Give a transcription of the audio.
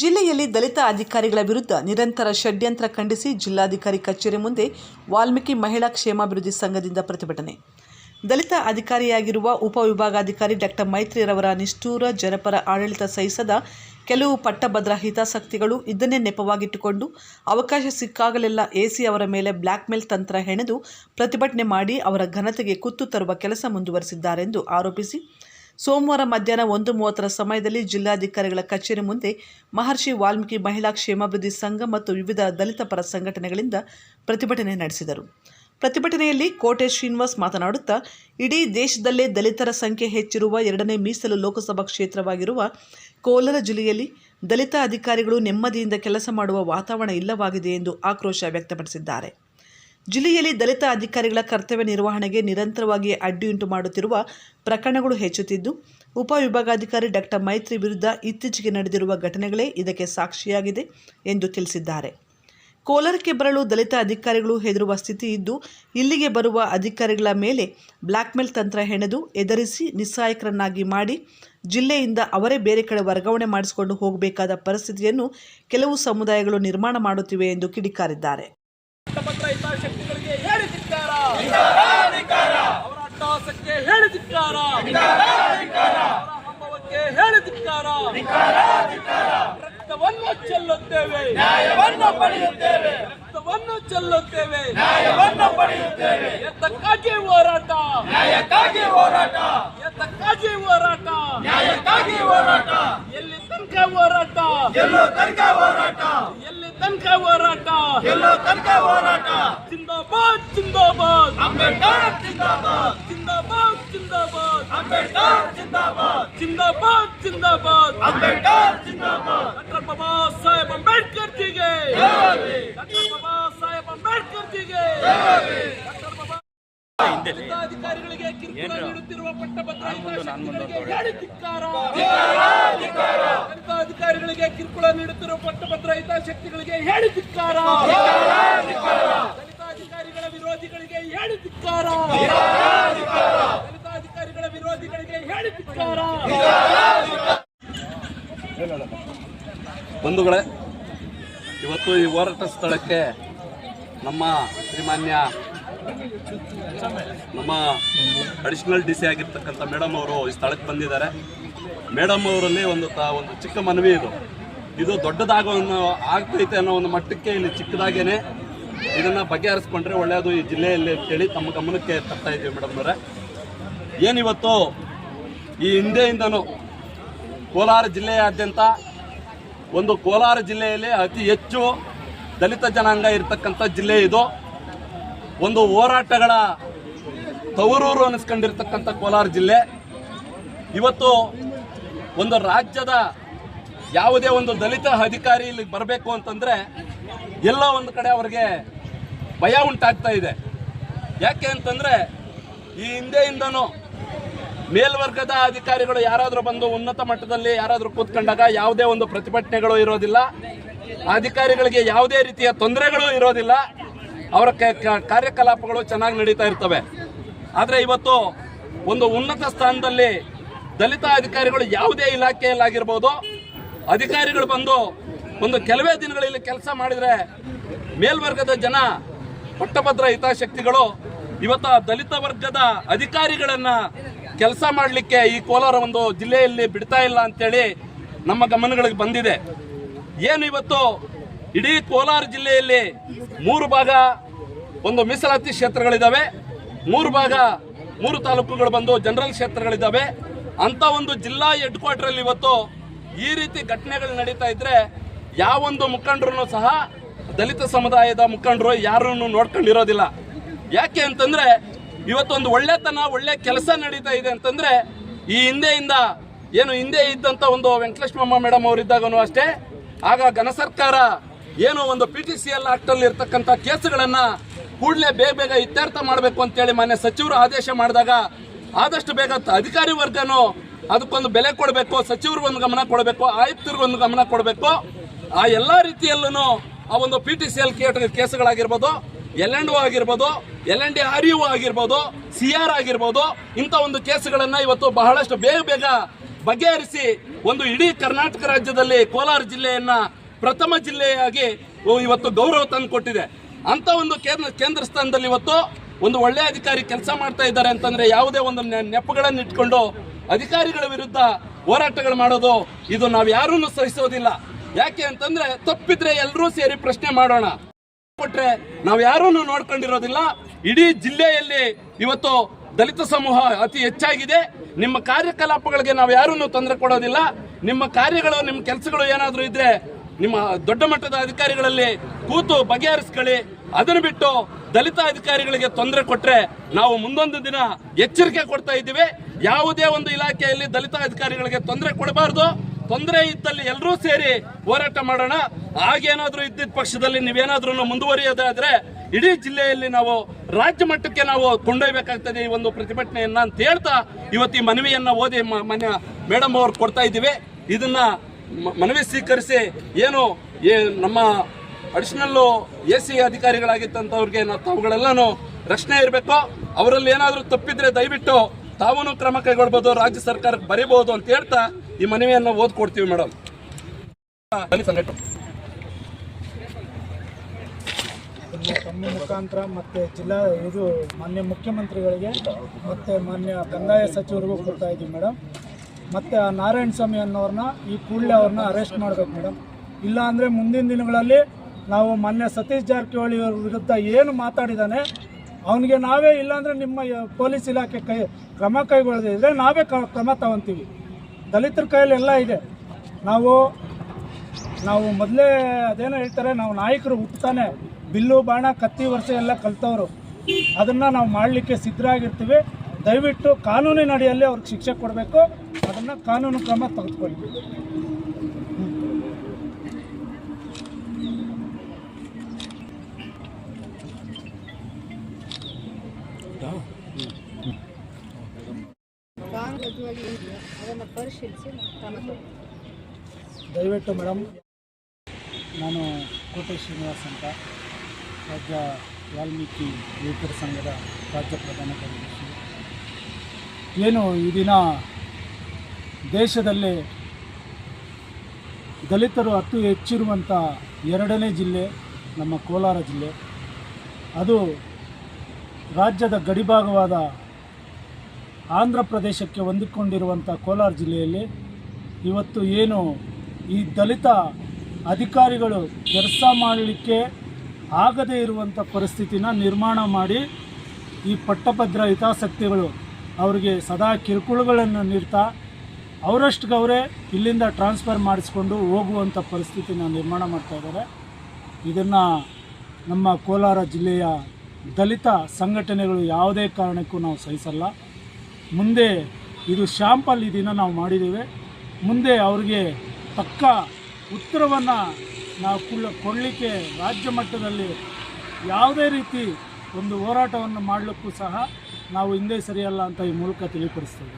ಜಿಲ್ಲೆಯಲ್ಲಿ ದಲಿತ ಅಧಿಕಾರಿಗಳ ವಿರುದ್ಧ ನಿರಂತರ ಷಡ್ಯಂತ್ರ ಖಂಡಿಸಿ ಜಿಲ್ಲಾಧಿಕಾರಿ ಕಚೇರಿ ಮುಂದೆ ವಾಲ್ಮೀಕಿ ಮಹಿಳಾ ಕ್ಷೇಮಾಭಿವೃದ್ಧಿ ಸಂಘದಿಂದ ಪ್ರತಿಭಟನೆ. ದಲಿತ ಅಧಿಕಾರಿಯಾಗಿರುವ ಉಪವಿಭಾಗಾಧಿಕಾರಿ ಡಾಕ್ಟರ್ ಮೈತ್ರಿಯರವರ ನಿಷ್ಠೂರ, ಜನಪರ ಆಡಳಿತ ಸಹಿಸದ ಕೆಲವು ಪಟ್ಟಭದ್ರ ಹಿತಾಸಕ್ತಿಗಳು ಇದನ್ನೇ ನೆಪವಾಗಿಟ್ಟುಕೊಂಡು ಅವಕಾಶ ಸಿಕ್ಕಾಗಲೆಲ್ಲ ಎಸಿ ಅವರ ಮೇಲೆ ಬ್ಲ್ಯಾಕ್ಮೇಲ್ ತಂತ್ರ ಹೆಣೆದು ಪ್ರತಿಭಟನೆ ಮಾಡಿ ಅವರ ಘನತೆಗೆ ಕುತ್ತು ತರುವ ಕೆಲಸ ಮುಂದುವರೆಸಿದ್ದಾರೆಂದು ಆರೋಪಿಸಿ ಸೋಮವಾರ ಮಧ್ಯಾಹ್ನ ಒಂದು ಮೂವತ್ತರ ಸಮಯದಲ್ಲಿ ಜಿಲ್ಲಾಧಿಕಾರಿಗಳ ಕಚೇರಿ ಮುಂದೆ ಮಹರ್ಷಿ ವಾಲ್ಮೀಕಿ ಮಹಿಳಾ ಕ್ಷೇಮಾಭಿವೃದ್ಧಿ ಸಂಘ ಮತ್ತು ವಿವಿಧ ದಲಿತ ಪರ ಸಂಘಟನೆಗಳಿಂದ ಪ್ರತಿಭಟನೆ ನಡೆಸಿದರು. ಪ್ರತಿಭಟನೆಯಲ್ಲಿ ಕೋಟೆ ಶ್ರೀನಿವಾಸ್ ಮಾತನಾಡುತ್ತಾ, ಇಡೀ ದೇಶದಲ್ಲೇ ದಲಿತರ ಸಂಖ್ಯೆ ಹೆಚ್ಚಿರುವ ಎರಡನೇ ಮೀಸಲು ಲೋಕಸಭಾ ಕ್ಷೇತ್ರವಾಗಿರುವ ಕೋಲಾರ ಜಿಲ್ಲೆಯಲ್ಲಿ ದಲಿತ ಅಧಿಕಾರಿಗಳು ನೆಮ್ಮದಿಯಿಂದ ಕೆಲಸ ಮಾಡುವ ವಾತಾವರಣ ಇಲ್ಲವಾಗಿದೆ ಎಂದು ಆಕ್ರೋಶ ವ್ಯಕ್ತಪಡಿಸಿದ್ದಾರೆ. ಜಿಲ್ಲೆಯಲ್ಲಿ ದಲಿತ ಅಧಿಕಾರಿಗಳ ಕರ್ತವ್ಯ ನಿರ್ವಹಣೆಗೆ ನಿರಂತರವಾಗಿ ಅಡ್ಡಿಯುಂಟು ಮಾಡುತ್ತಿರುವ ಪ್ರಕರಣಗಳು ಹೆಚ್ಚುತ್ತಿದ್ದು, ಉಪವಿಭಾಗಾಧಿಕಾರಿ ಡಾಕ್ಟರ್ ಮೈತ್ರಿ ವಿರುದ್ಧ ಇತ್ತೀಚೆಗೆ ನಡೆದಿರುವ ಘಟನೆಗಳೇ ಇದಕ್ಕೆ ಸಾಕ್ಷಿಯಾಗಿದೆ ಎಂದು ತಿಳಿಸಿದ್ದಾರೆ. ಕೋಲಾರಕ್ಕೆ ಬರಲು ದಲಿತ ಅಧಿಕಾರಿಗಳು ಹೆದರುವ ಸ್ಥಿತಿ ಇದ್ದು, ಇಲ್ಲಿಗೆ ಬರುವ ಅಧಿಕಾರಿಗಳ ಮೇಲೆ ಬ್ಲ್ಯಾಕ್ಮೇಲ್ ತಂತ್ರ ಹೆಣೆದು ಎದರಿಸಿ ನಿಸ್ಸಹಾಯಕರನ್ನಾಗಿ ಮಾಡಿ, ಜಿಲ್ಲೆಯಿಂದ ಅವರೇ ಬೇರೆ ಕಡೆ ವರ್ಗಾವಣೆ ಮಾಡಿಸಿಕೊಂಡು ಹೋಗಬೇಕಾದ ಪರಿಸ್ಥಿತಿಯನ್ನು ಕೆಲವು ಸಮುದಾಯಗಳು ನಿರ್ಮಾಣ ಮಾಡುತ್ತಿವೆ ಎಂದು ಕಿಡಿಕಾರಿದ್ದಾರೆ. ಪಟ್ಟಭದ್ರ ಹಿತಾಸಕ್ತಿಗಳಿಗೆ ಹೇಳಿ ಧಿಕ್ಕಾರ ಅವರ ಅಟ್ಟಹಾಸಕ್ಕೆ ಹೇಳಿ ಧಿಕ್ಕಾರ ಅವರ ಹಂಬವಕ್ಕೆ ಹೇಳಿ ಧಿಕ್ಕಾರ ರಕ್ತವನ್ನು ಚೆಲ್ಲುತ್ತೇವೆ. ನ್ಯಾಯವನ್ನು ಪಡೆಯುತ್ತೇವೆ. ರಕ್ತವನ್ನು ಚೆಲ್ಲುತ್ತೇವೆ. ನ್ಯಾಯವನ್ನು ಪಡೆಯುತ್ತೇವೆ. ಎತ್ತಕ್ಕಾಗಿ ಹೋರಾಟ. ನ್ಯಾಯಕ್ಕಾಗಿ ಹೋರಾಟ. ಎತ್ತಕ್ಕಾಗಿ ಹೋರಾಟ. ನ್ಯಾಯಕ್ಕಾಗಿ ಹೋರಾಟ. ಎಲ್ಲಿ ತನಕ ಹೋರಾಟ? ಎಲ್ಲೋ ತನಕ ಹೋರಾಟ. ತನಕ ಹೋರಾಟ. ಎಲ್ಲೋ ತನಕ ಹೋರಾಟ. ಜಿಂದಾಬಾದ್ ಜಿಂದಾಬಾದ್. ಅಂಬೇಡ್ಕರ್ ಜಿಂದಾಬಾದ್. ಜಿಂದಾಬಾದ್ ಜಿಂದಾಬಾದ್. ಅಂಬೇಡ್ಕರ್ ಜಿಂದಾಬಾದ್. ಜಿಂದಾಬಾದ್ ಜಿಂದಾಬಾದ್. ಅಂಬೇಡ್ಕರ್ ಜಿಂದಾಬಾದ್. ಡಾಕ್ಟರ್ ಬಾಬಾ ಸಾಹೇಬ್ ಅಂಬೇಡ್ಕರ್ ಜಿಗೆ ಡಾಕ್ಟರ್ ಬಾಬಾ ಸಾಹೇಬ್ ಅಂಬೇಡ್ಕರ್ ಜಿಗೆ ಅಧಿಕಾರಿಗಳಿಗೆ ಕಿರುಕುಳ ನೀಡುತ್ತಿರುವ ಪಟ್ಟಭದ್ರ ಅಧಿಕಾರಿಗಳಿಗೆ ಕಿರುಕುಳ ನೀಡುತ್ತಿರುವ ಪಟ್ಟಭದ್ರ ಹಿತಾಸಕ್ತಿಗಳಿಗೆ ಹೇಳಿ ಧಿಕ್ಕಾರ? ದಲಿತ ಅಧಿಕಾರಿಗಳ ವಿರೋಧಿಗಳಿಗೆ ಹೇಳಿ ಧಿಕ್ಕಾರ? ದಲಿತ ಅಧಿಕಾರಿಗಳ ವಿರೋಧಿಗಳಿಗೆ ಹೇಳಿ ಧಿಕ್ಕಾರ? ಬಂಧುಗಳೇ ಇವತ್ತು ಈ ಹೋರಾಟ ಸ್ಥಳಕ್ಕೆ ನಮ್ಮ ಶ್ರೀಮಾನ್ಯ ನಮ್ಮ ಅಡಿಷನಲ್ ಡಿ ಸಿ ಆಗಿರ್ತಕ್ಕಂಥ ಮೇಡಮ್ ಅವರು ಈ ಸ್ಥಳಕ್ಕೆ ಬಂದಿದ್ದಾರೆ. ಮೇಡಮ್ ಅವರಲ್ಲಿ ಒಂದು ತ, ಒಂದು ಚಿಕ್ಕ ಮನವಿ ಇದು. ಇದು ದೊಡ್ಡದಾಗ ಆಗ್ತೈತೆ ಅನ್ನೋ ಒಂದು ಮಟ್ಟಕ್ಕೆ ಇಲ್ಲಿ ಚಿಕ್ಕದಾಗೇನೆ ಇದನ್ನು ಬಗೆಹರಿಸ್ಕೊಂಡ್ರೆ ಒಳ್ಳೆಯದು ಈ ಜಿಲ್ಲೆಯಲ್ಲಿ ಅಂತೇಳಿ ತಮ್ಮ ಗಮನಕ್ಕೆ ತರ್ತಾ ಇದ್ದೀವಿ ಮೇಡಮ್ನವರೇ ಏನಿವತ್ತು ಈ ಹಿಂದೆಯಿಂದನೂ ಕೋಲಾರ ಜಿಲ್ಲೆಯಾದ್ಯಂತ ಒಂದು ಕೋಲಾರ ಜಿಲ್ಲೆಯಲ್ಲಿ ಅತಿ ಹೆಚ್ಚು ದಲಿತ ಜನಾಂಗ ಇರತಕ್ಕಂಥ ಜಿಲ್ಲೆ ಇದು. ಒಂದು ಹೋರಾಟಗಳ ತವರೂರು ಅನಿಸ್ಕೊಂಡಿರ್ತಕ್ಕಂಥ ಕೋಲಾರ ಜಿಲ್ಲೆ. ಇವತ್ತು ಒಂದು ರಾಜ್ಯದ ಯಾವುದೇ ಒಂದು ದಲಿತ ಅಧಿಕಾರಿ ಇಲ್ಲಿಗೆ ಬರಬೇಕು ಅಂತಂದರೆ ಎಲ್ಲ ಒಂದು ಕಡೆ ಅವರಿಗೆ ಭಯ ಉಂಟಾಗ್ತಾ ಇದೆ. ಯಾಕೆ ಅಂತಂದರೆ ಈ ಹಿಂದೆಯಿಂದನೂ ಮೇಲ್ವರ್ಗದ ಅಧಿಕಾರಿಗಳು ಯಾರಾದರೂ ಬಂದು ಉನ್ನತ ಮಟ್ಟದಲ್ಲಿ ಯಾರಾದರೂ ಕೂತ್ಕೊಂಡಾಗ ಯಾವುದೇ ಒಂದು ಪ್ರತಿಭಟನೆಗಳು ಇರೋದಿಲ್ಲ. ಅಧಿಕಾರಿಗಳಿಗೆ ಯಾವುದೇ ರೀತಿಯ ತೊಂದರೆಗಳು ಇರೋದಿಲ್ಲ. ಅವರ ಕಾರ್ಯಕಲಾಪಗಳು ಚೆನ್ನಾಗಿ ನಡೀತಾ ಇರ್ತವೆ. ಆದರೆ ಇವತ್ತು ಒಂದು ಉನ್ನತ ಸ್ಥಾನದಲ್ಲಿ ದಲಿತ ಅಧಿಕಾರಿಗಳು ಯಾವುದೇ ಇಲಾಖೆಯಲ್ಲಾಗಿರ್ಬೋದು, ಅಧಿಕಾರಿಗಳು ಬಂದು ಒಂದು ಕೆಲವೇ ದಿನಗಳಲ್ಲಿ ಕೆಲಸ ಮಾಡಿದರೆ ಮೇಲ್ವರ್ಗದ ಜನ ಪಟ್ಟಭದ್ರ ಹಿತಾಸಕ್ತಿಗಳು ಇವತ್ತು ದಲಿತ ವರ್ಗದ ಅಧಿಕಾರಿಗಳನ್ನು ಕೆಲಸ ಮಾಡಲಿಕ್ಕೆ ಈ ಕೋಲಾರ ಒಂದು ಜಿಲ್ಲೆಯಲ್ಲಿ ಬಿಡ್ತಾ ಇಲ್ಲ ಅಂತೇಳಿ ನಮ್ಮ ಗಮನಗಳಿಗೆ ಬಂದಿದೆ. ಏನು ಇವತ್ತು ಇಡೀ ಕೋಲಾರ ಜಿಲ್ಲೆಯಲ್ಲಿ ಮೂರು ಭಾಗ ಒಂದು ಮೀಸಲಾತಿ ಕ್ಷೇತ್ರಗಳಿದ್ದಾವೆ ಮೂರು ಭಾಗ, ಮೂರು ತಾಲೂಕುಗಳು ಬಂದು ಜನರಲ್ ಕ್ಷೇತ್ರಗಳಿದ್ದಾವೆ ಅಂತ ಒಂದು ಜಿಲ್ಲಾ ಹೆಡ್ ಕ್ವಾರ್ಟರ್ ಅಲ್ಲಿ ಇವತ್ತು ಈ ರೀತಿ ಘಟನೆಗಳು ನಡೀತಾ ಇದ್ರೆ ಯಾವೊಂದು ಮುಖಂಡರು ಸಹ ದಲಿತ ಸಮುದಾಯದ ಮುಖಂಡರು ಯಾರನ್ನು ನೋಡ್ಕೊಂಡಿರೋದಿಲ್ಲ. ಯಾಕೆ ಅಂತಂದ್ರೆ ಇವತ್ತೊಂದು ಒಳ್ಳೆತನ, ಒಳ್ಳೆ ಕೆಲಸ ನಡೀತಾ ಇದೆ ಅಂತಂದ್ರೆ ಈ ಹಿಂದೆಯಿಂದ ಏನು ಹಿಂದೆ ಇದ್ದಂತ ಒಂದು ವೆಂಕಟೇಶ್ವಮ್ಮ ಮೇಡಮ್ ಅವರಿದ್ದಾಗನು ಅಷ್ಟೇ. ಆಗ ಘನ ಸರ್ಕಾರ ಏನು ಒಂದು P T C L act ಅಲ್ಲಿ ಇರ್ತಕ್ಕಂಥ ಕೇಸುಗಳನ್ನ ಕೂಡಲೇ ಬೇಗ ಬೇಗ ಇತ್ಯರ್ಥ ಮಾಡಬೇಕು ಅಂತೇಳಿ ಮಾನ್ಯ ಸಚಿವರು ಆದೇಶ ಮಾಡಿದಾಗ ಆದಷ್ಟು ಬೇಗ ಅಧಿಕಾರಿ ವರ್ಗನು ಅದಕ್ಕೊಂದು ಬೆಲೆ ಕೊಡಬೇಕು ಸಚಿವರಿಗೊಂದು ಗಮನ ಕೊಡಬೇಕು ಆಯುಕ್ತರಿಗೊಂದು ಗಮನ ಕೊಡಬೇಕು. ಆ ಎಲ್ಲ ರೀತಿಯಲ್ಲೂ ಆ ಒಂದು ಪಿ ಟಿ ಸಿ ಎಲ್ ಕೇಸ್ಗಳಾಗಿರ್ಬೋದು ಎಲ್ ಎನ್ ಆಗಿರ್ಬೋದು L N D R U ಆಗಿರ್ಬೋದು ಸಿ ಆರ್ ಆಗಿರ್ಬೋದು, ಇಂಥ ಒಂದು ಕೇಸುಗಳನ್ನು ಇವತ್ತು ಬಹಳಷ್ಟು ಬೇಗ ಬೇಗ ಬಗೆಹರಿಸಿ ಒಂದು ಇಡೀ ಕರ್ನಾಟಕ ರಾಜ್ಯದಲ್ಲಿ ಕೋಲಾರ ಜಿಲ್ಲೆಯನ್ನು ಪ್ರಥಮ ಜಿಲ್ಲೆಯಾಗಿ ಇವತ್ತು ಗೌರವ ತಂದು ಕೊಟ್ಟಿದೆ ಅಂತ ಒಂದು ಕೇಂದ್ರ ಕೇಂದ್ರ ಸ್ಥಾನದಲ್ಲಿ ಇವತ್ತು ಒಂದು ಒಳ್ಳೆ ಅಧಿಕಾರಿ ಕೆಲಸ ಮಾಡ್ತಾ ಇದ್ದಾರೆ ಅಂತಂದ್ರೆ ಯಾವುದೇ ಒಂದು ನೆಪಗಳನ್ನು ಇಟ್ಕೊಂಡು ಅಧಿಕಾರಿಗಳ ವಿರುದ್ಧ ಹೋರಾಟಗಳು ಮಾಡೋದು ಇದು ನಾವು ಯಾರನ್ನು ಸಹಿಸೋದಿಲ್ಲ. ಯಾಕೆ ಅಂತಂದ್ರೆ ತಪ್ಪಿದ್ರೆ ಎಲ್ಲರೂ ಸೇರಿ ಪ್ರಶ್ನೆ ಮಾಡೋಣ. ಕೊಟ್ರೆ ನಾವು ಯಾರೂ ನೋಡ್ಕೊಂಡಿರೋದಿಲ್ಲ. ಇಡೀ ಜಿಲ್ಲೆಯಲ್ಲಿ ಇವತ್ತು ದಲಿತ ಸಮೂಹ ಅತಿ ಹೆಚ್ಚಾಗಿದೆ. ನಿಮ್ಮ ಕಾರ್ಯಕಲಾಪಗಳಿಗೆ ನಾವು ಯಾರನ್ನು ತೊಂದರೆ ಕೊಡೋದಿಲ್ಲ. ನಿಮ್ಮ ಕಾರ್ಯಗಳು, ನಿಮ್ಮ ಕೆಲಸಗಳು ಏನಾದರೂ ಇದ್ರೆ ನಿಮ್ಮ ದೊಡ್ಡ ಮಟ್ಟದ ಅಧಿಕಾರಿಗಳಲ್ಲಿ ಕೂತು ಬಗೆಹರಿಸ್ಕೊಳ್ಳಿ. ಅದನ್ನು ಬಿಟ್ಟು ದಲಿತ ಅಧಿಕಾರಿಗಳಿಗೆ ತೊಂದರೆ ಕೊಟ್ಟರೆ ನಾವು ಮುಂದೊಂದು ದಿನ ಎಚ್ಚರಿಕೆ ಕೊಡ್ತಾ ಇದ್ದೀವಿ. ಯಾವುದೇ ಒಂದು ಇಲಾಖೆಯಲ್ಲಿ ದಲಿತ ಅಧಿಕಾರಿಗಳಿಗೆ ತೊಂದರೆ ಕೊಡಬಾರ್ದು. ತೊಂದರೆ ಇದ್ದಲ್ಲಿ ಎಲ್ಲರೂ ಸೇರಿ ಹೋರಾಟ ಮಾಡೋಣ. ಹಾಗೇನಾದ್ರೂ ಇದ್ದಿದ್ದ ಪಕ್ಷದಲ್ಲಿ ನೀವೇನಾದ್ರೂ ಮುಂದುವರಿಯೋದಾದ್ರೆ ಇಡೀ ಜಿಲ್ಲೆಯಲ್ಲಿ ನಾವು ರಾಜ್ಯ ಮಟ್ಟಕ್ಕೆ ನಾವು ಕೊಂಡೊಯ್ಬೇಕಾಗ್ತದೆ ಈ ಒಂದು ಪ್ರತಿಭಟನೆಯನ್ನ ಅಂತ ಹೇಳ್ತಾ ಇವತ್ತು ಈ ಮನವಿಯನ್ನ ಓದಿ ಮಾನ್ಯ ಮೇಡಮ್ ಅವ್ರು ಕೊಡ್ತಾ ಇದ್ದೀವಿ. ಇದನ್ನ ಮನವಿ ಸ್ವೀಕರಿಸಿ ಏನು ಏ- ನಮ್ಮ ಅಡಿಷನಲ್ಲು ಎ ಸಿ ಅಧಿಕಾರಿಗಳಾಗಿತ್ತಂಥವ್ರಿಗೆ ನಾವು ತಾವುಗಳೆಲ್ಲನೂ ರಕ್ಷಣೆ ಇರಬೇಕು. ಅವರಲ್ಲಿ ಏನಾದರೂ ತಪ್ಪಿದ್ರೆ ದಯವಿಟ್ಟು ತಾವೂ ಕ್ರಮ ಕೈಗೊಳ್ಬೋದು, ರಾಜ್ಯ ಸರ್ಕಾರಕ್ಕೆ ಬರೀಬಹುದು ಅಂತ ಹೇಳ್ತಾ ಈ ಮನವಿಯನ್ನು ಓದ್ಕೊಡ್ತೀವಿ ಮೇಡಮ್ ಸಂಘಟನೆ. ಮುಖಾಂತರ ಮತ್ತು ಜಿಲ್ಲಾ ಇದು ಮಾನ್ಯ ಮುಖ್ಯಮಂತ್ರಿಗಳಿಗೆ ಮತ್ತು ಮಾನ್ಯ ಕಂದಾಯ ಸಚಿವರಿಗೂ ಕೊಡ್ತಾ ಇದ್ದೀವಿ ಮೇಡಮ್ ಮತ್ತು ನಾರಾಯಣ ಸ್ವಾಮಿ ಅನ್ನೋರನ್ನ ಈ ಕೂಡಲೇ ಅವ್ರನ್ನ ಅರೆಸ್ಟ್ ಮಾಡಬೇಕು ಮೇಡಮ್. ಇಲ್ಲ ಅಂದರೆ ಮುಂದಿನ ದಿನಗಳಲ್ಲಿ ನಾವು ಮೊನ್ನೆ ಸತೀಶ್ ಜಾರಕಿಹೊಳಿ ಅವ್ರ ವಿರುದ್ಧ ಏನು ಮಾತಾಡಿದ್ದಾನೆ ಅವನಿಗೆ ನಾವೇ ಇಲ್ಲಾಂದರೆ ನಿಮ್ಮ ಪೊಲೀಸ್ ಇಲಾಖೆ ಕೈ ಕ್ರಮ ಕೈಗೊಳ್ಳದಿದ್ರೆ ನಾವೇ ಕ್ರಮ ತಗೊತೀವಿ. ದಲಿತರ ಕೈಯಲ್ಲಿ ಎಲ್ಲ ಇದೆ. ನಾವು ನಾವು ಮೊದಲೇ ಅದೇನೋ ಹೇಳ್ತಾರೆ, ನಾವು ನಾಯಕರು ಹುಟ್ಟುತ್ತಾನೆ ಬಿಲ್ಲು, ಬಾಣ, ಕತ್ತಿ, ವರ್ಷ ಎಲ್ಲ ಕಲ್ತವರು. ಅದನ್ನು ನಾವು ಮಾಡಲಿಕ್ಕೆ ಸಿದ್ಧರಾಗಿರ್ತೀವಿ. ದಯವಿಟ್ಟು ಕಾನೂನಿನಡಿಯಲ್ಲಿ ಅವ್ರಿಗೆ ಶಿಕ್ಷೆ ಕೊಡಬೇಕು. ಅದನ್ನು ಕಾನೂನು ಕ್ರಮ ತೆಗೆದುಕೊಳ್ಳಿ ಕಾಂಗ್ರೆಸ್ವಾಗಿ ಅದನ್ನು ಪರಿಶೀಲಿಸಿ ಕ್ರಮ ತಗೊಳ್ಳಿ. ದಯವಿಟ್ಟು ಮೇಡಮ್ ನಾನು ಕೋಟೆ ಶ್ರೀನಿವಾಸ್ ಅಂತ ರಾಜ್ಯ ವಾಲ್ಮೀಕಿ ಯುವಕರ ಸಂಘದ ರಾಜ್ಯ ಪ್ರಧಾನ ಕಾರ್ಯದರ್ಶಿ ಏನು ಈ ದಿನ ದೇಶದಲ್ಲಿ ದಲಿತರು ಅತಿ ಹೆಚ್ಚಿರುವಂಥ ಎರಡನೇ ಜಿಲ್ಲೆ, ನಮ್ಮ ಕೋಲಾರ ಜಿಲ್ಲೆ. ಅದು ರಾಜ್ಯದ ಗಡಿಭಾಗವಾದ ಆಂಧ್ರ ಪ್ರದೇಶಕ್ಕೆ ಹೊಂದಿಕೊಂಡಿರುವಂಥ ಕೋಲಾರ ಜಿಲ್ಲೆಯಲ್ಲಿ ಇವತ್ತು ಏನು ಈ ದಲಿತ ಅಧಿಕಾರಿಗಳು ಕೆಲಸ ಮಾಡಲಿಕ್ಕೆ ಆಗದೇ ಇರುವಂಥ ಪರಿಸ್ಥಿತಿನ ನಿರ್ಮಾಣ ಮಾಡಿ ಈ ಪಟ್ಟಭದ್ರ ಹಿತಾಸಕ್ತಿಗಳು ಅವರಿಗೆ ಸದಾ ಕಿರುಕುಳಗಳನ್ನು ನೀಡ್ತಾ ಅವರಷ್ಟಿಗೆ ಅವರೇ ಇಲ್ಲಿಂದ ಟ್ರಾನ್ಸ್ಫರ್ ಮಾಡಿಸ್ಕೊಂಡು ಹೋಗುವಂಥ ಪರಿಸ್ಥಿತಿನ ನಿರ್ಮಾಣ ಮಾಡ್ತಾ ಇದ್ದಾರೆ. ಇದನ್ನು ನಮ್ಮ ಕೋಲಾರ ಜಿಲ್ಲೆಯ ದಲಿತ ಸಂಘಟನೆಗಳು ಯಾವುದೇ ಕಾರಣಕ್ಕೂ ನಾವು ಸಹಿಸಲ್ಲ. ಮುಂದೆ ಇದು ಶಾಂಪಲ್ ಇದನ್ನು ನಾವು ಮಾಡಿದ್ದೇವೆ. ಮುಂದೆ ಅವ್ರಿಗೆ ತಕ್ಕ ಉತ್ತರವನ್ನು ನಾವು ಕುಳ್ಳ ಕೊಡಲಿಕ್ಕೆ ರಾಜ್ಯ ಮಟ್ಟದಲ್ಲಿ ಯಾವುದೇ ರೀತಿ ಒಂದು ಹೋರಾಟವನ್ನು ಮಾಡಲಿಕ್ಕೂ ಸಹ ನಾವು ಹಿಂದೆ ಸರಿಯಲ್ಲ ಅಂತ ಈ ಮೂಲಕ ತಿಳಿಪಡಿಸ್ತೀವಿ